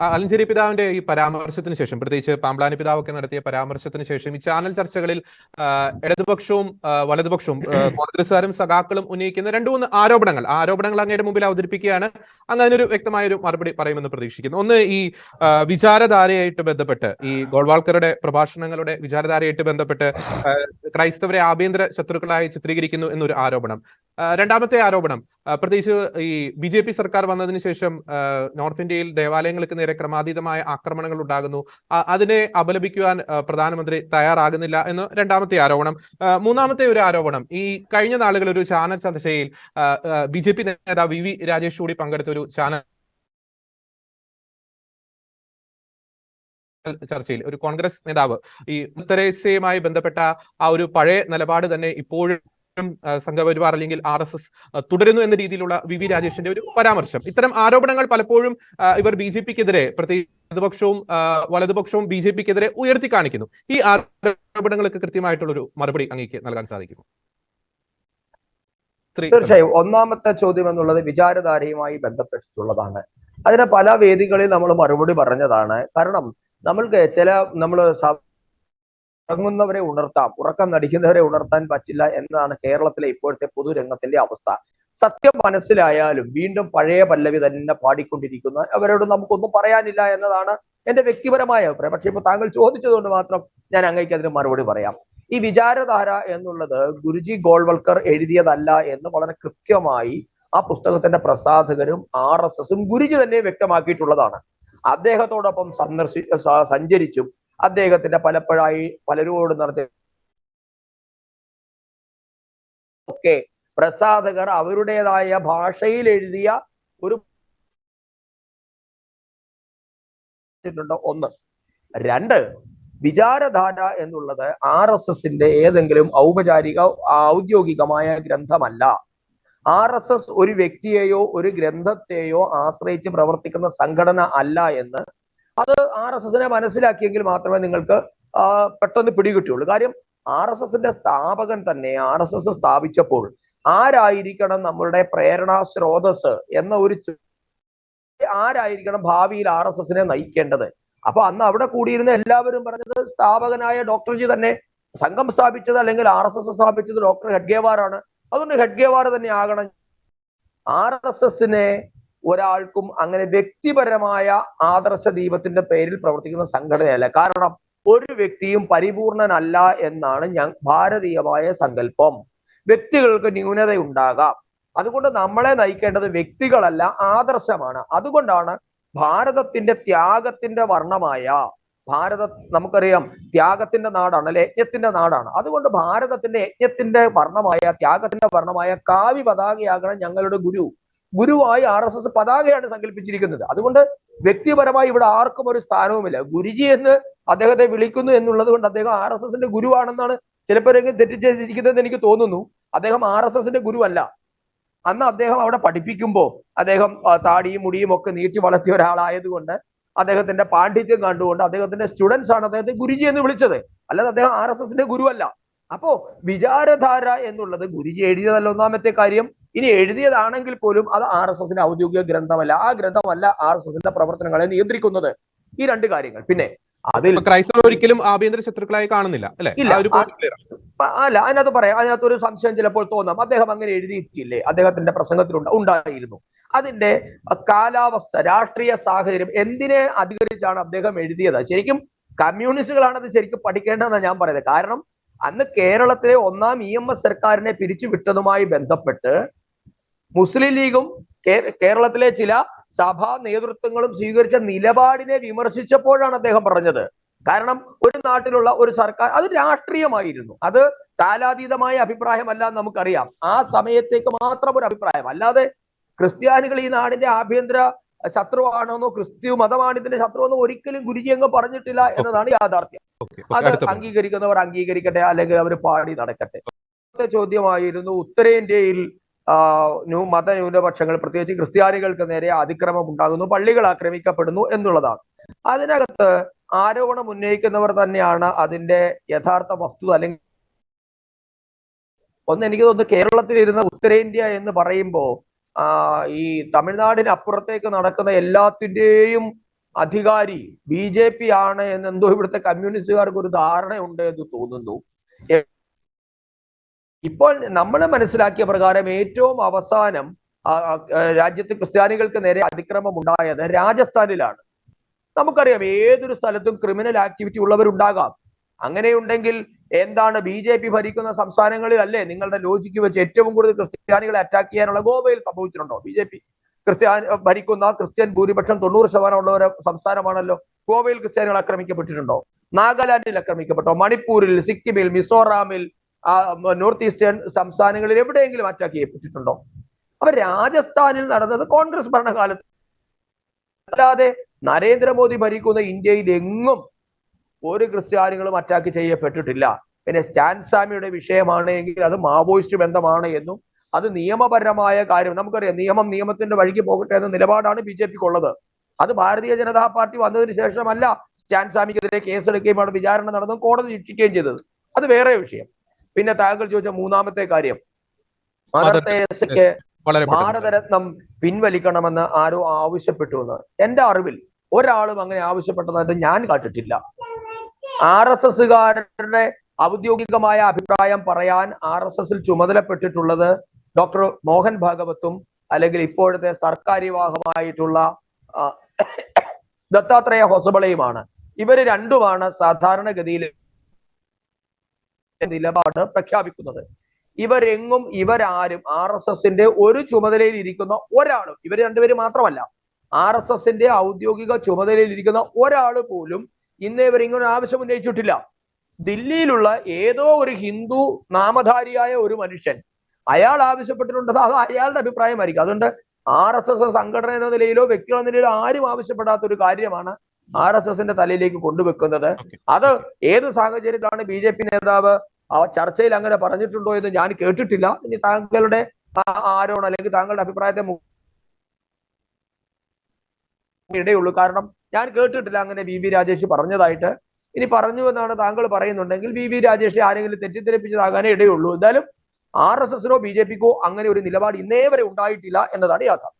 അലഞ്ചേരി പിതാവിന്റെ ഈ പരാമർശത്തിന് ശേഷം പ്രത്യേകിച്ച് പാമ്പ്ലാനി പിതാവൊക്കെ നടത്തിയ പരാമർശത്തിന് ശേഷം ഈ ചാനൽ ചർച്ചകളിൽ ഇടതുപക്ഷവും വലതുപക്ഷവും കോൺഗ്രസുകാരും സഖാക്കളും ഉന്നയിക്കുന്ന രണ്ടു മൂന്ന് ആരോപണങ്ങൾ ആരോപണങ്ങൾ അങ്ങയുടെ മുമ്പിൽ അവതരിപ്പിക്കുകയാണ്. അങ്ങ് അതിനൊരു വ്യക്തമായ ഒരു മറുപടി പറയുമെന്ന് പ്രതീക്ഷിക്കുന്നു. ഒന്ന് ഈ വിചാരധാരയായിട്ട് ബന്ധപ്പെട്ട് ഈ ഗോൾവാൾക്കറുടെ പ്രഭാഷണങ്ങളുടെ വിചാരധാരയായിട്ട് ബന്ധപ്പെട്ട് ക്രൈസ്തവരെ ആഭ്യന്തര ശത്രുക്കളായി ചിത്രീകരിക്കുന്നു എന്നൊരു ആരോപണം. രണ്ടാമത്തെ ആരോപണം. പ്രത്യേകിച്ച് ഈ ബി ജെ പി സർക്കാർ വന്നതിന് ശേഷം നോർത്ത് ഇന്ത്യയിൽ ദേവാലയങ്ങൾക്ക് നേരെ ക്രമാതീതമായ ആക്രമണങ്ങൾ ഉണ്ടാകുന്നു. അതിനെ അപലപിക്കുവാൻ പ്രധാനമന്ത്രി തയ്യാറാകുന്നില്ല എന്ന് രണ്ടാമത്തെ ആരോപണം. മൂന്നാമത്തെ ഒരു ആരോപണം. ഈ കഴിഞ്ഞ നാളുകൾ ഒരു ചാനൽ ചർച്ചയിൽ ബി ജെ പി നേതാവ് വി വി രാജേഷ് കൂടി പങ്കെടുത്ത ഒരു ചാനൽ ചർച്ചയിൽ ഒരു കോൺഗ്രസ് നേതാവ് ഈ തെരേസയുമായി ബന്ധപ്പെട്ട ആ ഒരു പഴയ നിലപാട് തന്നെ ഇപ്പോഴും ആ, സംഘപരിവാർ അല്ലെങ്കിൽ ആർ എസ് എസ് തുടരുന്നു എന്ന രീതിയിലുള്ള വി വി രാജേഷിന്റെ ഒരു പരാമർശം. ഇത്തരം ആരോപണങ്ങൾ പലപ്പോഴും ഇവർ ബി ജെ പിക്കെതിരെ പ്രത്യേകിച്ച് ഇടതുപക്ഷവും വലതുപക്ഷവും ബി ജെ പിക്കെതിരെ ഉയർത്തി കാണിക്കുന്നു. ഈ ആരോപണങ്ങൾക്ക് കൃത്യമായിട്ടുള്ള ഒരു മറുപടി അങ്ങേക്ക് നൽകാൻ സാധിക്കുമോ ശ്രീ തീർച്ചയായും. ഒന്നാമത്തെ ചോദ്യം എന്നുള്ളത് വിചാരധാരയുമായി ബന്ധപ്പെട്ടിട്ടുള്ളതാണ്. അതിന് പല വേദികളിൽ നമ്മൾ മറുപടി പറഞ്ഞതാണ്. കാരണം നമ്മൾക്ക് ചില നമ്മൾ ഉറങ്ങുന്നവരെ ഉണർത്താം. ഉറക്കം നടിക്കുന്നവരെ ഉണർത്താൻ പറ്റില്ല എന്നതാണ് കേരളത്തിലെ ഇപ്പോഴത്തെ പൊതുരംഗത്തിന്റെ അവസ്ഥ. സത്യം മനസ്സിലായാലും വീണ്ടും പഴയ പല്ലവി തന്നെ പാടിക്കൊണ്ടിരിക്കുന്ന അവരോട് നമുക്കൊന്നും പറയാനില്ല എന്നതാണ് എന്റെ വ്യക്തിപരമായ അഭിപ്രായം. പക്ഷെ ഇപ്പൊ താങ്കൾ ചോദിച്ചതുകൊണ്ട് മാത്രം ഞാൻ അങ്ങേക്ക് അതിന് മറുപടി പറയാം. ഈ വിചാരധാര എന്നുള്ളത് ഗുരുജി ഗോൾവൽക്കർ എഴുതിയതല്ല എന്ന് വളരെ കൃത്യമായി ആ പുസ്തകത്തിന്റെ പ്രസാധകരും ആർ എസ് എസും ഗുരുജി തന്നെ വ്യക്തമാക്കിയിട്ടുള്ളതാണ്. അദ്ദേഹത്തോടൊപ്പം സന്ദർശി സഞ്ചരിച്ചും അദ്ദേഹത്തിന്റെ പലപ്പോഴായി പലരോട് നടത്തിയ ഒക്കെ പ്രസാധകർ അവരുടേതായ ഭാഷയിൽ എഴുതിയ ഒരു ഒന്ന്. രണ്ട് വിചാരധാര എന്നുള്ളത് ആർ എസ് എസിന്റെ ഏതെങ്കിലും ഔപചാരിക ഔദ്യോഗികമായ ഗ്രന്ഥമല്ല. ആർ എസ് എസ് ഒരു വ്യക്തിയെയോ ഒരു ഗ്രന്ഥത്തെയോ ആശ്രയിച്ച് പ്രവർത്തിക്കുന്ന സംഘടന അല്ല എന്ന് അത് ആർ എസ് എസിനെ മനസ്സിലാക്കിയെങ്കിൽ മാത്രമേ നിങ്ങൾക്ക് പെട്ടെന്ന് പിടികിട്ടുള്ളൂ കാര്യം ആർ എസ് എസിന്റെ സ്ഥാപകൻ തന്നെ ആർ എസ് എസ് സ്ഥാപിച്ചപ്പോൾ ആരായിരിക്കണം നമ്മളുടെ പ്രേരണാ സ്രോതസ് എന്ന ഒരു ആരായിരിക്കണം ഭാവിയിൽ ആർ എസ് എസിനെ നയിക്കേണ്ടത്? അപ്പൊ അന്ന് അവിടെ കൂടിയിരുന്ന എല്ലാവരും പറഞ്ഞത് സ്ഥാപകനായ ഡോക്ടർജി തന്നെ സംഘം സ്ഥാപിച്ചത് അല്ലെങ്കിൽ ആർ എസ് എസ് സ്ഥാപിച്ചത് ഡോക്ടർ ഹെഡ്ഗേവാറാണ്. അതുകൊണ്ട് ഹെഡ്ഗേവാർ തന്നെ ആകണം. ആർ എസ് എസിനെ ഒരാൾക്കും അങ്ങനെ വ്യക്തിപരമായ ആദർശ ദീപത്തിന്റെ പേരിൽ പ്രവർത്തിക്കുന്ന സംഘടനയല്ല. കാരണം ഒരു വ്യക്തിയും പരിപൂർണനല്ല എന്നാണ് ഞാൻ ഭാരതീയമായ സങ്കല്പം. വ്യക്തികൾക്ക് ന്യൂനത ഉണ്ടാകാം അതുകൊണ്ട് നമ്മളെ നയിക്കേണ്ടത് വ്യക്തികളല്ല ആദർശമാണ്. അതുകൊണ്ടാണ് ഭാരതത്തിന്റെ ത്യാഗത്തിന്റെ വർണമായ ഭാരത നമുക്കറിയാം ത്യാഗത്തിന്റെ നാടാണ് അല്ലെ യജ്ഞത്തിന്റെ നാടാണ്. അതുകൊണ്ട് ഭാരതത്തിന്റെ യജ്ഞത്തിന്റെ വർണമായ ത്യാഗത്തിന്റെ വർണമായ കാവ്യ പതാകയാകണം ഞങ്ങളുടെ ഗുരു. ഗുരുവായി ആർ എസ് എസ് പതാകയാണ് സങ്കല്പിച്ചിരിക്കുന്നത്. അതുകൊണ്ട് വ്യക്തിപരമായി ഇവിടെ ആർക്കും ഒരു സ്ഥാനവുമില്ല. ഗുരുജി എന്ന് അദ്ദേഹത്തെ വിളിക്കുന്നു എന്നുള്ളത് കൊണ്ട് അദ്ദേഹം ആർ എസ് എസിന്റെ ഗുരുവാണെന്നാണ് ചിലപ്പോഴെങ്കിലും തെറ്റിദ്ധരിച്ചിരിക്കുന്നത് എനിക്ക് തോന്നുന്നു. അദ്ദേഹം ആർ എസ് എസിന്റെ ഗുരുവല്ല. അന്ന് അദ്ദേഹം അവിടെ പഠിപ്പിക്കുമ്പോൾ അദ്ദേഹം താടിയും മുടിയും ഒക്കെ നീട്ടി വളർത്തിയ ഒരാളായതുകൊണ്ട് അദ്ദേഹത്തിന്റെ പാണ്ഡിത്യം കണ്ടുകൊണ്ട് അദ്ദേഹത്തിന്റെ സ്റ്റുഡൻസ് ആണ് അദ്ദേഹത്തെ ഗുരുജി എന്ന് വിളിച്ചത്. അല്ലാതെ അദ്ദേഹം ആർ എസ് എസിന്റെ ഗുരുവല്ല. അപ്പോ വിചാരധാര എന്നുള്ളത് ഗുരുജി എഴുതിയതല്ല ഒന്നാമത്തെ കാര്യം. ഇനി എഴുതിയതാണെങ്കിൽ പോലും അത് ആർ എസ് എസിന്റെ ഔദ്യോഗിക ഗ്രന്ഥമല്ല. ആ ഗ്രന്ഥമല്ല ആർ എസ് എസിന്റെ പ്രവർത്തനങ്ങളെ നിയന്ത്രിക്കുന്നത്. ഈ രണ്ട് കാര്യങ്ങൾ. പിന്നെ അതിൽ ക്രൈസ്തവർ ഒരിക്കലും ആഭ്യന്തര ശത്രുക്കളായി കാണുന്നില്ല അല്ലേ? അല്ല അതിനകത്ത് പറയാം. അതിനകത്ത് ഒരു സംശയം ചിലപ്പോൾ തോന്നാം. അദ്ദേഹം അങ്ങനെ എഴുതിയിട്ടില്ലേ? അദ്ദേഹത്തിന്റെ പ്രസംഗത്തിൽ ഉണ്ടായിരുന്നു. അതിന്റെ കാലാവസ്ഥ രാഷ്ട്രീയ സാഹചര്യം എന്തിനെ അധികരിച്ചാണ് അദ്ദേഹം എഴുതിയത്? ശരിക്കും കമ്മ്യൂണിസ്റ്റുകളാണ് അത് ശരിക്കും പഠിക്കേണ്ടതെന്നാണ് ഞാൻ പറയുന്നത്. കാരണം അന്ന് കേരളത്തിലെ ഒന്നാം ഇ എം എസ് സർക്കാരിനെ പിരിച്ചുവിട്ടതുമായി ബന്ധപ്പെട്ട് മുസ്ലിം ലീഗും കേരളത്തിലെ ചില സഭാ നേതൃത്വങ്ങളും സ്വീകരിച്ച നിലപാടിനെ വിമർശിച്ചപ്പോഴാണ് അദ്ദേഹം പറഞ്ഞത്. കാരണം ഒരു നാട്ടിലുള്ള ഒരു സർക്കാർ അത് രാഷ്ട്രീയമായിരുന്നു. അത് കാലാതീതമായ അഭിപ്രായമല്ല എന്ന് നമുക്കറിയാം. ആ സമയത്തേക്ക് മാത്രം ഒരു അഭിപ്രായം. അല്ലാതെ ക്രിസ്ത്യാനികൾ ഈ നാടിന്റെ ആഭ്യന്തര ശത്രുവാണെന്നോ ക്രിസ്ത്യു മതമാണ് ഇതിന്റെ ശത്രുവെന്നോ ഒരിക്കലും ഗുരുജി അങ്ങ് പറഞ്ഞിട്ടില്ല എന്നതാണ് യാഥാർത്ഥ്യം. അത് അംഗീകരിക്കുന്നവർ അംഗീകരിക്കട്ടെ അല്ലെങ്കിൽ അവർ പാടി നടക്കട്ടെ. ചോദ്യമായിരുന്നു ഉത്തരേന്ത്യയിൽ ന്യൂ മതന്യൂനപക്ഷങ്ങൾ പ്രത്യേകിച്ച് ക്രിസ്ത്യാനികൾക്ക് നേരെ അതിക്രമം ഉണ്ടാകുന്നു പള്ളികൾ ആക്രമിക്കപ്പെടുന്നു എന്നുള്ളതാണ്. അതിനകത്ത് ആരോപണം ഉന്നയിക്കുന്നവർ തന്നെയാണ് അതിന്റെ യഥാർത്ഥ വസ്തുത അല്ലെങ്കിൽ ഒന്ന് എനിക്ക് തോന്നുന്നു കേരളത്തിലിരുന്ന ഉത്തരേന്ത്യ എന്ന് പറയുമ്പോൾ ഈ തമിഴ്നാടിന് അപ്പുറത്തേക്ക് നടക്കുന്ന എല്ലാത്തിന്റെയും അധികാരി ബി ജെ പി ആണ് എന്ന് എന്തോ ഇവിടുത്തെ കമ്മ്യൂണിസ്റ്റുകാർക്ക് ഒരു ധാരണയുണ്ട് എന്ന് തോന്നുന്നു. ഇപ്പോൾ നമ്മൾ മനസ്സിലാക്കിയ പ്രകാരം ഏറ്റവും അവസാനം രാജ്യത്ത് ക്രിസ്ത്യാനികൾക്ക് നേരെ അതിക്രമം ഉണ്ടായത് രാജസ്ഥാനിലാണ്. നമുക്കറിയാം ഏതൊരു സ്ഥലത്തും ക്രിമിനൽ ആക്ടിവിറ്റി ഉള്ളവരുണ്ടാകാം. അങ്ങനെയുണ്ടെങ്കിൽ എന്താണ് ബി ജെ പി ഭരിക്കുന്ന സംസ്ഥാനങ്ങളിലല്ലേ നിങ്ങളുടെ ലോജിക്ക് വെച്ച് ഏറ്റവും കൂടുതൽ ക്രിസ്ത്യാനികളെ അറ്റാക്ക് ചെയ്യാനുള്ള ഗോവയിൽ സംഭവിച്ചിട്ടുണ്ടോ? ബി ജെ പി ക്രിസ്ത്യാനി ഭരിക്കുന്ന ക്രിസ്ത്യൻ ഭൂരിപക്ഷം തൊണ്ണൂറ് ശതമാനം ഉള്ള ഒരു സംസ്ഥാനമാണല്ലോ. ഗോവയിൽ ക്രിസ്ത്യാനികൾ ആക്രമിക്കപ്പെട്ടിട്ടുണ്ടോ? നാഗാലാൻഡിൽ ആക്രമിക്കപ്പെട്ടോ? മണിപ്പൂരിൽ സിക്കിമിൽ മിസോറാമിൽ നോർത്ത് ഈസ്റ്റേൺ സംസ്ഥാനങ്ങളിൽ എവിടെയെങ്കിലും അറ്റാക്ക് ചെയ്യിപ്പിച്ചിട്ടുണ്ടോ? അപ്പൊ രാജസ്ഥാനിൽ നടന്നത് കോൺഗ്രസ് ഭരണകാലത്ത്. അല്ലാതെ നരേന്ദ്രമോദി ഭരിക്കുന്ന ഇന്ത്യയിൽ എങ്ങും ഒരു ക്രിസ്ത്യാനികളും അറ്റാക്ക് ചെയ്യപ്പെട്ടിട്ടില്ല. പിന്നെ സ്റ്റാൻ സാമിയുടെ വിഷയമാണ് എങ്കിൽ അത് മാവോയിസ്റ്റ് ബന്ധമാണ് എന്നും അത് നിയമപരമായ കാര്യം. നമുക്കറിയാം നിയമം നിയമത്തിന്റെ വഴിക്ക് പോകട്ടെ എന്ന നിലപാടാണ് ബി ജെ പിക്ക് ഉള്ളത് അത് ഭാരതീയ ജനതാ പാർട്ടി വന്നതിന് ശേഷമല്ല സ്റ്റാൻ സ്വാമിക്കെതിരെ കേസെടുക്കുകയും വിചാരണ നടന്നും കോടതി ശിക്ഷിക്കുകയും ചെയ്തത്. അത് വേറെ വിഷയം. പിന്നെ താങ്കൾ ചോദിച്ച മൂന്നാമത്തെ കാര്യം. മദർ തെരേസയ്ക്ക്. ഭാരതരത്നം പിൻവലിക്കണമെന്ന് ആരോ ആവശ്യപ്പെട്ടു എന്ന് എന്റെ അറിവിൽ ഒരാളും അങ്ങനെ ആവശ്യപ്പെട്ടതായിട്ട് ഞാൻ കണ്ടിട്ടില്ല ആർ എസ് എസുകാരുടെ ഔദ്യോഗികമായ അഭിപ്രായം പറയാൻ ആർ എസ് എസിൽ ചുമതലപ്പെട്ടിട്ടുള്ളത് ഡോക്ടർ മോഹൻ ഭാഗവത്തും അല്ലെങ്കിൽ ഇപ്പോഴത്തെ സർക്കാർ വിവാഹമായിട്ടുള്ള ദത്താത്രേയ ഹൊസബളയുമാണ്. ഇവർ രണ്ടുമാണ് സാധാരണഗതിയിൽ നിലപാട് പ്രഖ്യാപിക്കുന്നത്. ഇവരെങ്ങും ഇവരാരും ആർ എസ് എസിന്റെ ഒരു ചുമതലയിൽ ഇരിക്കുന്ന ഒരാളും ഇവർ രണ്ടുപേരും മാത്രമല്ല ആർ എസ് എസിന്റെ ഔദ്യോഗിക ചുമതലയിൽ ഇരിക്കുന്ന ഒരാൾ പോലും ഇന്ന് ഇവരിങ്ങനെ ഇങ്ങനെ ആവശ്യം ഉന്നയിച്ചിട്ടില്ല. ദില്ലിയിലുള്ള ഏതോ ഒരു ഹിന്ദു നാമധാരിയായ ഒരു മനുഷ്യൻ അയാൾ ആവശ്യപ്പെട്ടിട്ടുണ്ട്. അത് അയാളുടെ അഭിപ്രായമായിരിക്കും. അതുകൊണ്ട് ആർ എസ് എസ് സംഘടന എന്ന നിലയിലോ വ്യക്തികൾ എന്ന നിലയിലോ ആരും ആവശ്യപ്പെടാത്ത ഒരു കാര്യമാണ് ആർ എസ് എസിന്റെ തലയിലേക്ക് കൊണ്ടുവെക്കുന്നത്. അത് ഏത് സാഹചര്യത്തിലാണ് ബി ജെ പി നേതാവ് ആ ചർച്ചയിൽ അങ്ങനെ പറഞ്ഞിട്ടുണ്ടോ എന്ന് ഞാൻ കേട്ടിട്ടില്ല. ഇനി താങ്കളുടെ ആരോണം അല്ലെങ്കിൽ താങ്കളുടെ അഭിപ്രായത്തെ ഇടയുള്ളൂ. കാരണം ഞാൻ കേട്ടിട്ടില്ല അങ്ങനെ വി രാജേഷ് പറഞ്ഞതായിട്ട്. ഇനി പറഞ്ഞു എന്നാണ് താങ്കൾ പറയുന്നുണ്ടെങ്കിൽ വി വി രാജേഷിനെ ആരെങ്കിലും തെറ്റിദ്ധരിപ്പിച്ചതാകാനേ ഇടയുള്ളൂ. എന്തായാലും ആർ എസ് എസിനോ ബി ജെ പിക്കോ അങ്ങനെ ഒരു നിലപാട് ഇന്നേ വരെ ഉണ്ടായിട്ടില്ല എന്നതാണ് യാഥാർത്ഥ്യം.